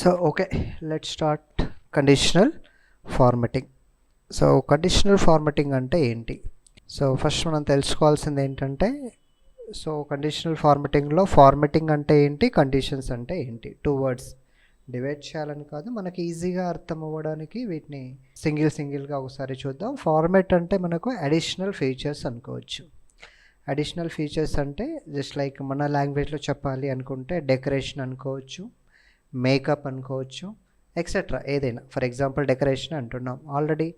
So okay let start conditional formatting so conditional formatting అంటే ఏంటి? So first మనం తెలుసుకోవాల్సింది ఏంటంటే సో కండిషనల్ ఫార్మెటింగ్లో ఫార్మెటింగ్ అంటే ఏంటి? కండిషన్స్ అంటే ఏంటి? టూ వర్డ్స్ డివైడ్ చేయాలని కాదు మనకి ఈజీగా అర్థం అవ్వడానికి వీటిని సింగిల్ సింగిల్గా ఒకసారి చూద్దాం. ఫార్మెట్ అంటే మనకు అడిషనల్ ఫీచర్స్ అనుకోవచ్చు. అడిషనల్ ఫీచర్స్ అంటే జస్ట్ లైక్ మన లాంగ్వేజ్లో చెప్పాలి అనుకుంటే డెకరేషన్ అనుకోవచ్చు. మేకప్ అనుకోవచ్చు ఎక్సెట్రా ఏదైనా. ఫర్ ఎగ్జాంపుల్ డెకరేషన్ అంటున్నాం. ఆల్రెడీ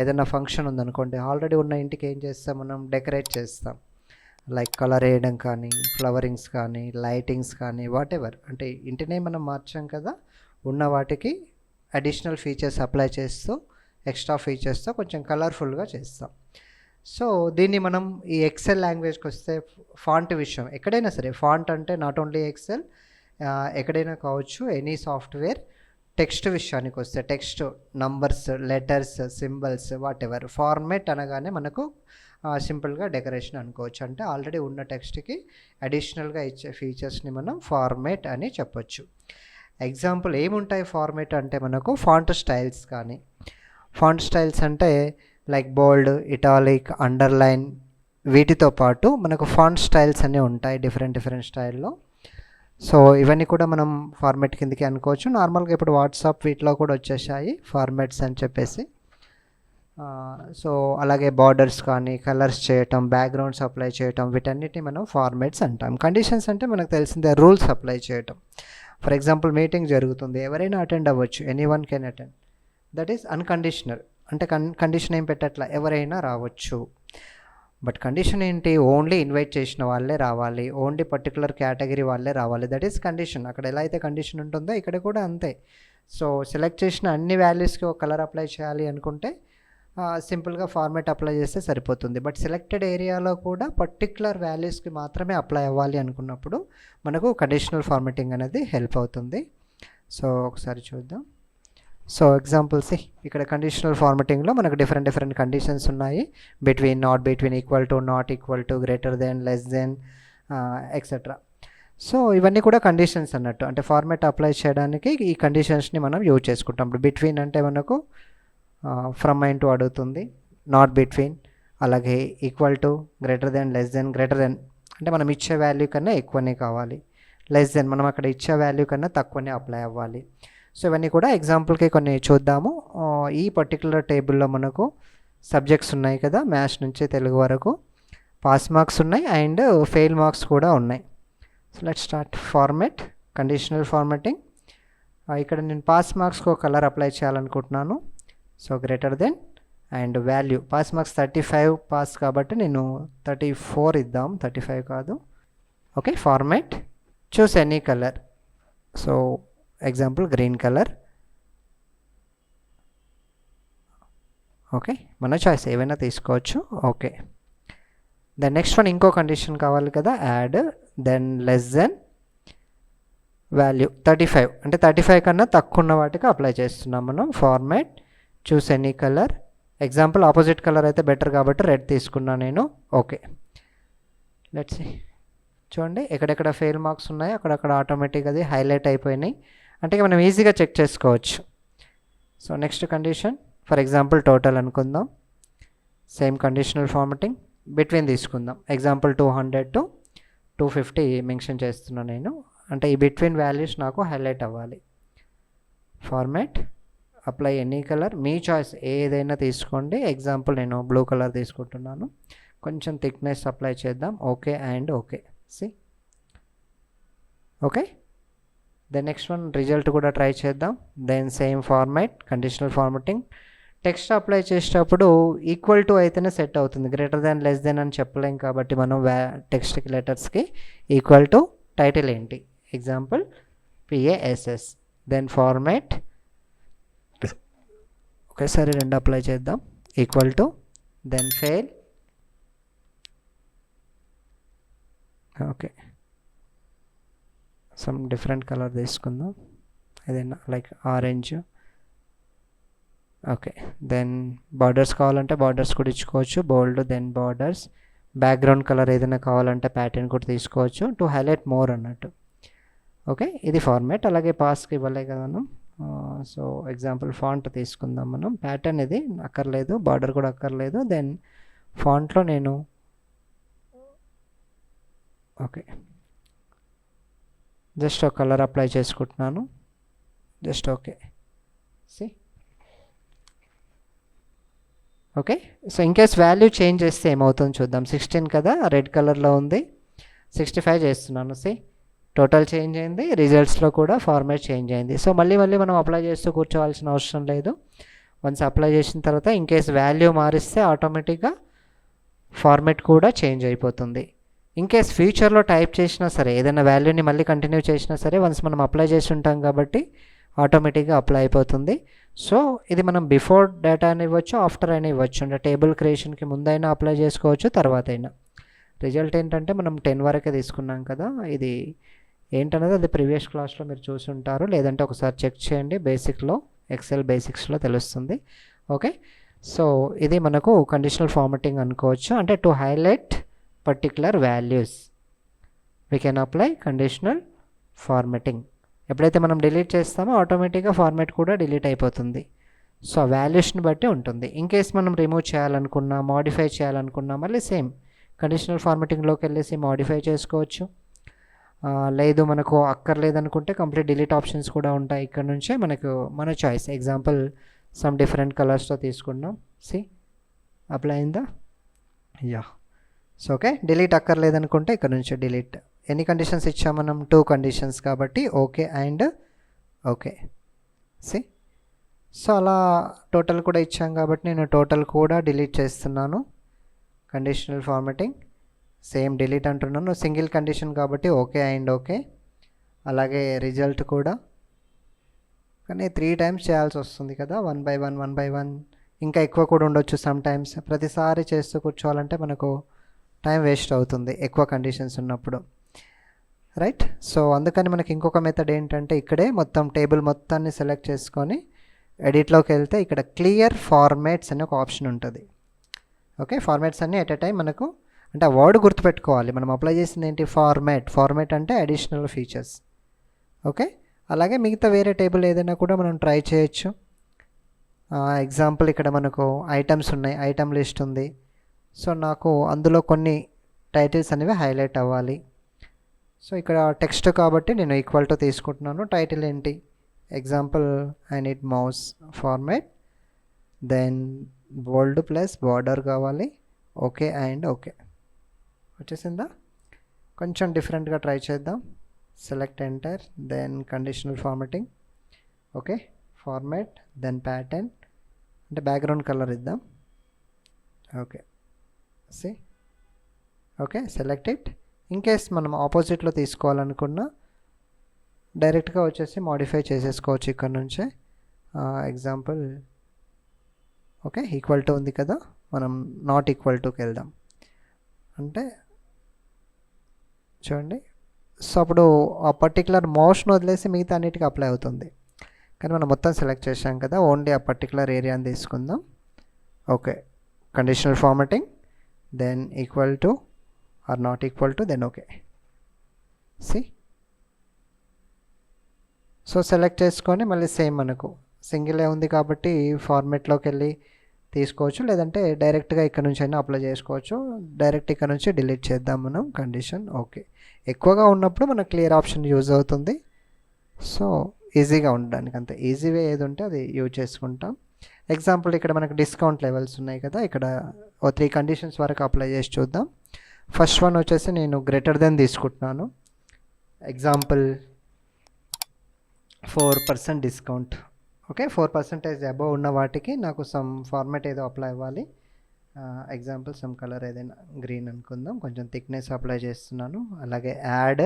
ఏదైనా ఫంక్షన్ ఉందనుకోండి ఆల్రెడీ ఉన్న ఇంటికి ఏం చేస్తాం మనం? డెకరేట్ చేస్తాం. లైక్ కలర్ వేయడం కానీ ఫ్లవరింగ్స్ కానీ లైటింగ్స్ కానీ వాట్ ఎవర్ అంటే ఇంటినే మనం మార్చాం కదా ఉన్న వాటికి అడిషనల్ ఫీచర్స్ అప్లై చేస్తూ ఎక్స్ట్రా ఫీచర్స్తో కొంచెం కలర్ఫుల్గా చేస్తాం. సో దీన్ని మనం ఈ ఎక్సెల్ లాంగ్వేజ్కి వస్తే ఫాంట్ విషయం. ఎక్కడైనా సరే ఫాంట్ అంటే నాట్ ఓన్లీ ఎక్సెల్ ఎక్కడైనా కావచ్చు ఎనీ సాఫ్ట్వేర్ టెక్స్ట్ విషయానికి వస్తే text numbers letters symbols whatever format అనగానే మనకు సింపుల్గా డెకరేషన్ అనుకోవచ్చు. అంటే ఆల్రెడీ ఉన్న టెక్స్ట్కి అడిషనల్గా ఇచ్చే ఫీచర్స్ని మనం ఫార్మేట్ అని చెప్పొచ్చు. ఎగ్జాంపుల్ ఏముంటాయి ఫార్మేట్ అంటే మనకు ఫాంట్ స్టైల్స్ కానీ. ఫాంట్ స్టైల్స్ అంటే లైక్ బోల్డ్ ఇటాలిక్ అండర్లైన్ వీటితో పాటు మనకు ఫాంట్ స్టైల్స్ అన్నీ ఉంటాయి డిఫరెంట్ డిఫరెంట్ స్టైల్లో సో ఇవన్నీ కూడా మనం ఫార్మాట్ కిందకి అనుకోవచ్చు. నార్మల్గా ఇప్పుడు వాట్సాప్ వీటిలో కూడా వచ్చేసాయి ఫార్మాట్స్ అని చెప్పేసి. సో అలాగే బార్డర్స్ కానీ కలర్స్ చేయటం బ్యాక్గ్రౌండ్స్ అప్లై చేయటం వీటన్నిటిని మనం ఫార్మాట్స్ అంటాం. కండిషన్స్ అంటే మనకు తెలిసిందే రూల్స్ అప్లై చేయటం. ఫర్ ఎగ్జాంపుల్ మీటింగ్ జరుగుతుంది. ఎవరైనా అటెండ్ అవ్వచ్చు. Any one can attend that is unconditional అంటే కన్ కండిషన్ ఏం పెట్టట్లా? ఎవరైనా రావచ్చు. బట్ కండిషన్ ఏంటి? ఓన్లీ ఇన్వైట్ చేసిన వాళ్ళే రావాలి. ఓన్లీ పర్టికులర్ కేటగిరీ వాళ్ళే రావాలి. దట్ ఈస్ కండిషన్ అక్కడ ఎలా అయితే కండిషన్ ఉంటుందో ఇక్కడ కూడా అంతే. సో సెలెక్ట్ చేసిన అన్ని వాల్యూస్కి ఒక కలర్ అప్లై చేయాలి అనుకుంటే సింపుల్గా ఫార్మేట్ అప్లై చేస్తే సరిపోతుంది. బట్ సెలెక్టెడ్ ఏరియాలో కూడా పర్టికులర్ వాల్యూస్కి మాత్రమే అప్లై అవ్వాలి అనుకున్నప్పుడు మనకు కండిషనల్ ఫార్మేటింగ్ అనేది హెల్ప్ అవుతుంది. సో ఒకసారి చూద్దాం. సో ఎగ్జాంపుల్స్ ఇక్కడ కండిషనల్ ఫార్మటింగ్లో మనకు డిఫరెంట్ డిఫరెంట్ కండిషన్స్ ఉన్నాయి. Between not between equal to not equal to greater than less than etcetera so ఇవన్నీ కూడా కండిషన్స్ అన్నట్టు. అంటే ఫార్మాట్ అప్లై చేయడానికి ఈ కండిషన్స్ని మనం యూజ్ చేసుకుంటాం. ఇప్పుడు బిట్వీన్ అంటే మనకు ఫ్రమ్ అండ్ టు అడుగుతుంది. నాట్ బిట్వీన్ అలాగే equal to greater than less than greater than అంటే మనం ఇచ్చే వాల్యూ కన్నా ఎక్కువనే కావాలి. లెస్ దెన్ మనం అక్కడ ఇచ్చే వాల్యూ కన్నా తక్కువనే అప్లై అవ్వాలి. సో ఇవన్నీ కూడా ఎగ్జాంపుల్కి కొన్ని చూద్దాము. ఈ పర్టికులర్ టేబుల్లో మనకు సబ్జెక్ట్స్ ఉన్నాయి కదా మ్యాథ్స్ నుంచి తెలుగు వరకు. పాస్ మార్క్స్ ఉన్నాయి అండ్ ఫెయిల్ మార్క్స్ కూడా ఉన్నాయి. So let start format conditional formatting. ఇక్కడ నేను పాస్ మార్క్స్కి ఒక కలర్ అప్లై చేయాలనుకుంటున్నాను. So greater than and value. Pass marks thirty five pass కాబట్టి నేను థర్టీ ఫోర్ ఇద్దాం. థర్టీ ఫైవ్ కాదు. Okay format. Choose any colour. So example green colour. Okay మన చాయిస్ ఏవైనా తీసుకోవచ్చు. ఓకే. దెన్ నెక్స్ట్ వన్ ఇంకో condition కావాలి కదా add then less than value thirty five. అంటే థర్టీ ఫైవ్ కన్నా తక్కువ ఉన్న వాటికి అప్లై చేస్తున్నాం మనం. Format choose any colour. Example opposite colour అయితే బెటర్ కాబట్టి రెడ్ తీసుకున్నా నేను. ఓకే. లెట్స్ చూడండి ఎక్కడెక్కడ ఫెయిల్ మార్క్స్ ఉన్నాయో అక్కడక్కడ ఆటోమేటిక్ అది హైలైట్ అయిపోయినాయి. అంటే మనం ఈజీగా చెక్ చేసుకోవచ్చు. So next condition for example total అనుకుందాం. సేమ్ కండిషనల్ ఫార్మటింగ్ బిట్వీన్ తీసుకుందాం. Example two hundred to two fifty mention చేస్తున్నాను నేను. అంటే ఈ బిట్వీన్ వాల్యూస్ నాకు హైలైట్ అవ్వాలి. ఫార్మాట్ అప్లై ఎనీ కలర్ మీ చాయిస్ ఏదైనా తీసుకోండి. ఎగ్జాంపుల్ నేను బ్లూ కలర్ తీసుకుంటున్నాను. కొంచెం థిక్నెస్ అప్లై చేద్దాం. Okay and okay see okay then next one result కూడా ట్రై చేద్దాం. Then same format conditional formatting text apply చేసేటప్పుడు ఈక్వల్ టు అయితేనే సెట్ అవుతుంది. గ్రేటర్ దాన్ లెస్ దెన్ అని చెప్పలేం కాబట్టి మనం వ్యా టెక్స్ట్కి లెటర్స్కి ఈక్వల్ టు టైటిల్ ఏంటి? Example P A S S then format ఒకేసారి రెండు అప్లై చేద్దాం. Equal to then fail okay some different colour తీసుకుందాం. ఏదైనా like orange okay then borders కావాలంటే బార్డర్స్ కూడా ఇచ్చుకోవచ్చు. Bold then borders background colour ఏదైనా కావాలంటే ప్యాటర్న్ కూడా తీసుకోవచ్చు. టు హైలైట్ మోర్ అన్నట్టు. ఓకే ఇది ఫార్మాట్ అలాగే పాస్కి ఇవ్వలే కదా మనం. సో ఎగ్జాంపుల్ ఫాంట్ తీసుకుందాం మనం. ప్యాటర్న్ ఇది అక్కర్లేదు. బార్డర్ కూడా అక్కర్లేదు. దెన్ ఫాంట్లో నేను ఓకే జస్ట్ ఒక కలర్ అప్లై చేసుకుంటున్నాను. Just okay. See okay. So in case value change చేస్తే ఏమవుతుందో చూద్దాం. సిక్స్టీన్ కదా రెడ్ కలర్లో ఉంది. సిక్స్టీ ఫైవ్ చేస్తున్నాను. సి టోటల్ చేంజ్ అయింది. రిజల్ట్స్లో కూడా ఫార్మేట్ చేంజ్ అయింది. సో మళ్ళీ మళ్ళీ మనం అప్లై చేస్తూ కూర్చోవాల్సిన అవసరం లేదు. వన్స్ అప్లై చేసిన తర్వాత ఇన్కేస్ వాల్యూ మారిస్తే ఆటోమేటిక్గా ఫార్మేట్ కూడా చేంజ్ అయిపోతుంది. ఇన్కేస్ ఫ్యూచర్లో టైప్ చేసినా సరే ఏదైనా వాల్యూని మళ్ళీ కంటిన్యూ చేసినా సరే వన్స్ మనం అప్లై చేసి ఉంటాం కాబట్టి ఆటోమేటిక్గా అప్లై అయిపోతుంది. సో ఇది మనం బిఫోర్ డేటా అని ఇవ్వచ్చు ఆఫ్టర్ అయినా ఇవ్వచ్చు. అంటే టేబుల్ క్రియేషన్కి ముందైనా అప్లై చేసుకోవచ్చు తర్వాత అయినా రిజల్ట్ ఏంటంటే మనం టెన్ వరకే తీసుకున్నాం కదా ఇది ఏంటనేది అది ప్రీవియస్ క్లాస్లో మీరు చూసి ఉంటారు. లేదంటే ఒకసారి చెక్ చేయండి బేసిక్లో ఎక్సెల్ బేసిక్స్లో తెలుస్తుంది. ఓకే సో ఇది మనకు కండిషనల్ ఫార్మటింగ్ అనుకోవచ్చు. అంటే to highlight particular values we can apply conditional formatting ఎప్పుడైతే మనం డిలీట్ చేస్తామో ఆటోమేటిక్గా ఫార్మాట్ కూడా డిలీట్ అయిపోతుంది. సో ఆ వాల్యూస్ని బట్టి ఉంటుంది. ఇన్ కేస్ మనం రిమూవ్ చేయాలనుకున్నా మాడిఫై చేయాలనుకున్నా మళ్ళీ సేమ్ కండిషనల్ ఫార్మెటింగ్లోకి వెళ్ళేసి మాడిఫై చేసుకోవచ్చు. లేదు మనకు అక్కర్లేదనుకుంటే కంప్లీట్ డిలీట్ ఆప్షన్స్ కూడా ఉంటాయి. ఇక్కడ నుంచే మనకు మన చాయిస్ ఎగ్జాంపుల్ సమ్ డిఫరెంట్ కలర్స్తో తీసుకున్నాం సి అప్లై అయిందా యా సో ఓకే డిలీట్ అక్కర్లేదనుకుంటే ఇక్కడ నుంచి డిలీట్ ఎన్ని కండిషన్స్ ఇచ్చాం మనం? టూ కండిషన్స్ కాబట్టి okay and okay see so అలా టోటల్ కూడా ఇచ్చాం కాబట్టి నేను టోటల్ కూడా డిలీట్ చేస్తున్నాను. కండిషనల్ ఫార్మాటింగ్ సేమ్ డిలీట్ అంటున్నాను. సింగిల్ కండిషన్ కాబట్టి ఓకే అండ్ ఓకే అలాగే రిజల్ట్ కూడా. కానీ త్రీ టైమ్స్ చేయాల్సి వస్తుంది కదా? One by one one by one ఇంకా ఎక్కువ కూడా ఉండొచ్చు సమ్ టైమ్స్ ప్రతిసారి చేస్తూ కూర్చోవాలంటే మనకు టైం వేస్ట్ అవుతుంది ఎక్కువ కండిషన్స్ ఉన్నప్పుడు. రైట్ సో అందుకని మనకి ఇంకొక మెథడ్ ఏంటంటే ఇక్కడే మొత్తం టేబుల్ మొత్తాన్ని సెలెక్ట్ చేసుకొని ఎడిట్లోకి వెళ్తే ఇక్కడ క్లియర్ ఫార్మాట్స్ అనే ఒక ఆప్షన్ ఉంటుంది. ఓకే ఫార్మాట్స్ అన్నీ ఎట్ ఎ టైం మనకు అంటే ఆ వర్డ్ గుర్తుపెట్టుకోవాలి. మనం అప్లై చేసింది ఏంటి? ఫార్మాట్ ఫార్మాట్ అంటే అడిషనల్ ఫీచర్స్ ఓకే అలాగే మిగతా వేరే టేబుల్ ఏదైనా కూడా మనం ట్రై చేయొచ్చు. Uh, ఎగ్జాంపుల్ ఇక్కడ మనకు ఐటమ్స్ ఉన్నాయి. ఐటమ్ లిస్ట్ ఉంది. సో నాకు అందులో కొన్ని టైటిల్స్ అనేవి హైలైట్ అవ్వాలి. సో ఇక్కడ టెక్స్ట్ కాబట్టి నేను ఈక్వల్ టు తీసుకుంటున్నాను. టైటిల్ ఏంటి? Example I need mouse format then bold plus border కావాలి. ఓకే అండ్ ఓకే వచ్చేసిందా? కొంచెం డిఫరెంట్గా ట్రై చేద్దాం. Select enter then conditional formatting okay format then pattern అంటే బ్యాక్గ్రౌండ్ కలర్ ఇద్దాం. Okay see okay select it in case మనం ఆపోజిట్లో తీసుకోవాలనుకున్నా డైరెక్ట్గా వచ్చేసి మాడిఫై చేసేసుకోవచ్చు ఇక్కడ నుంచే. ఎగ్జాంపుల్ ఓకే ఈక్వల్ టు ఉంది కదా మనం నాట్ ఈక్వల్ టుకి వెళ్దాం. అంటే చూడండి. సో అప్పుడు ఆ పర్టికులర్ మోషన్ వదిలేసి మిగతా అన్నిటికీ అప్లై అవుతుంది. కానీ మనం మొత్తం సెలెక్ట్ చేసాం కదా ఓన్లీ ఆ పర్టికులర్ ఏరియాని తీసుకుందాం. Okay conditional formatting then equal to or not equal to then okay see? So select చేసుకొని మళ్ళీ సేమ్ మనకు సింగిలే ఉంది కాబట్టి ఫార్మెట్లోకి వెళ్ళి తీసుకోవచ్చు. లేదంటే డైరెక్ట్గా ఇక్కడ నుంచి అయినా అప్లై చేసుకోవచ్చు. డైరెక్ట్ ఇక్కడ నుంచి డిలీట్ చేద్దాం మనం. కండిషన్ ఓకే ఎక్కువగా ఉన్నప్పుడు మనకు క్లియర్ ఆప్షన్ యూజ్ అవుతుంది. సో ఈజీగా ఉండడానికి అంతే ఈజీ వే ఏది ఉంటే అది యూజ్ చేసుకుంటాం. ఎగ్జాంపుల్ ఇక్కడ మనకు డిస్కౌంట్ లెవెల్స్ ఉన్నాయి కదా ఇక్కడ ఓ త్రీ కండిషన్స్ వరకు అప్లై చేసి చూద్దాం. ఫస్ట్ వన్ వచ్చేసి నేను గ్రేటర్ దెన్ తీసుకుంటున్నాను. Example four percent discount okay four percentage above ఉన్న వాటికి నాకు సమ్ ఫార్మాట్ ఏదో అప్లై అవ్వాలి. ఎగ్జాంపుల్ సమ్ కలర్ ఏదైనా గ్రీన్ అనుకుందాం. కొంచెం థిక్నెస్ అప్లై చేస్తున్నాను. అలాగే యాడ్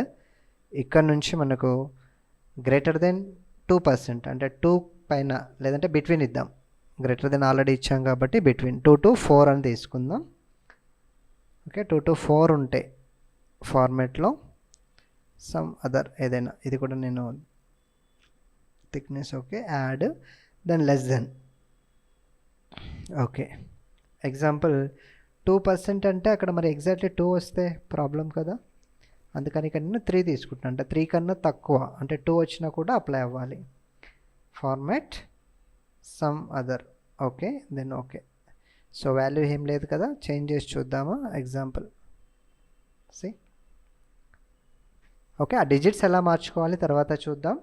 ఇక్కడ నుంచి మనకు గ్రేటర్ దెన్ టూ పర్సెంట్ అంటే టూ పైన లేదంటే బిట్వీన్ ఇద్దాం. గ్రేటర్ దెన్ ఆల్రెడీ ఇచ్చాం కాబట్టి బిట్వీన్ టూ టు ఫోర్ అని తీసుకుందాం. ఓకే టూ టు ఫోర్ ఉంటే ఫార్మేట్లో సమ్ అదర్ ఏదైనా ఇది కూడా నేను thickness okay add then less than okay example two percent అంటే అక్కడ మరి ఎగ్జాక్ట్లీ టూ వస్తే ప్రాబ్లం కదా. అందుకని ఇక్కడ నేను త్రీ తీసుకుంటున్నాను అంటే త్రీ కన్నా తక్కువ అంటే టూ వచ్చినా కూడా అప్లై అవ్వాలి. Format some other. Okay then okay. So value ఏం లేదు కదా? చేంజ్ చేసి చూద్దామా? ఎగ్జాంపుల్. సి? ఓకే ఆ డిజిట్స్ ఎలా మార్చుకోవాలి తర్వాత చూద్దాం.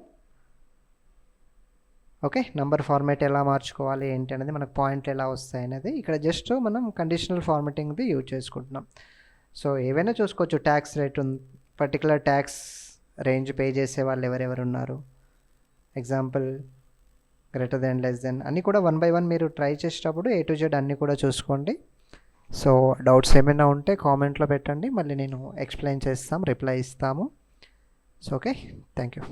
ఓకే నంబర్ ఫార్మేట్ ఎలా మార్చుకోవాలి ఏంటి అనేది మనకు పాయింట్లు ఎలా వస్తాయి అనేది ఇక్కడ జస్ట్ మనం కండిషనల్ ఫార్మాటింగ్ది యూజ్ చేసుకుంటున్నాం. సో ఏవైనా చూసుకోవచ్చు tax rate particular tax range pay చేసే వాళ్ళు ఎవరెవరు ఉన్నారు? Example greater than less than అన్నీ కూడా వన్ బై వన్ మీరు ట్రై చేసేటప్పుడు ఏ టు జెడ్ అన్నీ కూడా చూసుకోండి. సో డౌట్స్ ఏమైనా ఉంటే కామెంట్లో పెట్టండి. మళ్ళీ నేను ఎక్స్ప్లెయిన్ చేస్తాం రిప్లై ఇస్తాము. So okay thank you